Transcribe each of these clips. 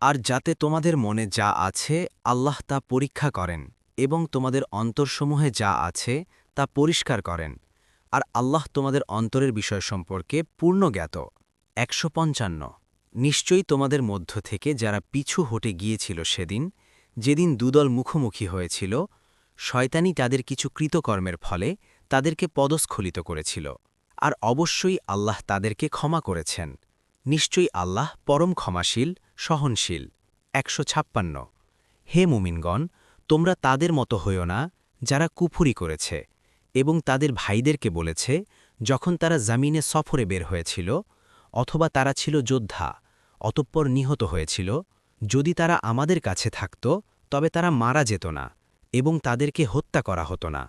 আর যাতে তোমাদের মনে যা আছে, আল্লাহ তা পরীক্ষা করেন এবং তোমাদের অন্তরসমূহে যা আছে, তা পরিষ্কার করেন। আর আল্লাহ তোমাদের অন্তরের বিষয় সম্পর্কে পূর্ণ জ্ঞাত। একশো পঞ্চান্ন। নিশ্চয়ই তোমাদের মধ্য থেকে যারা পিছু হটে গিয়েছিল সেদিন, যেদিন দুদল মুখোমুখি হয়েছিল, শয়তানি তাদের কিছু কৃতকর্মের ফলে তাদেরকে পদস্খলিত করেছিল। আর অবশ্যই আল্লাহ তাদেরকে ক্ষমা করেছেন। নিশ্চয়ই আল্লাহ পরম ক্ষমাশীল, সহনশীল। একশো ছাপ্পান্ন। হে মুমিনগণ, তোমরা তাদের মতো হইও না যারা কুফুরি করেছে এবং তাদের ভাইদেরকে বলেছে, যখন তারা জামিনে সফরে বের হয়েছিল অথবা তারা ছিল যোদ্ধা, অতঃপর নিহত হয়েছিল, যদি তারা আমাদের কাছে থাকত, তবে তারা মারা যেত না এবং তাদেরকে হত্যা করা হতো না,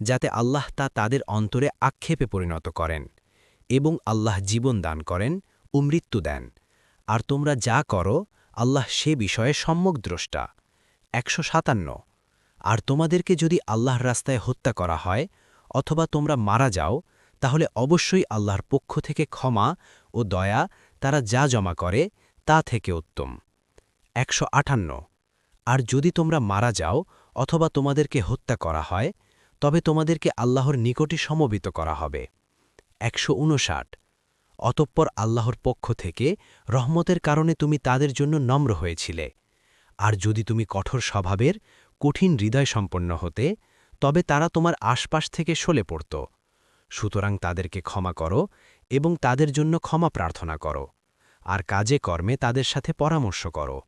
যাতে আল্লাহ তা তাদের অন্তরে আক্ষেপে পরিণত করেন এবং আল্লাহ জীবন দান করেন ও মৃত্যু দেন। আর তোমরা যা করো, আল্লাহ সে বিষয়ে সম্যক দ্রষ্টা। একশো সাতান্ন। আর তোমাদেরকে যদি আল্লাহর রাস্তায় হত্যা করা হয়, অথবা তোমরা মারা যাও, তাহলে অবশ্যই আল্লাহর পক্ষ থেকে ক্ষমা ও দয়া তারা যা জমা করে, তা থেকে উত্তম। একশো আটান্ন। আর যদি তোমরা মারা যাও, অথবা তোমাদেরকে হত্যা করা হয়, তবে তোমাদেরকে আল্লাহর নিকটে সমবেত করা হবে। একশো উনষাট। অতঃপর আল্লাহর পক্ষ থেকে রহমতের কারণে তুমি তাদের জন্য নম্র হয়েছিলে। আর যদি তুমি কঠোর স্বভাবের, কঠিন হৃদয় সম্পন্ন হতে, তবে তারা তোমার আশপাশ থেকে সলে পড়ত। সুতরাং তাদেরকে ক্ষমা করো এবং তাদের জন্য ক্ষমা প্রার্থনা করো। আর কাজে কর্মে তাদের সাথে পরামর্শ করো।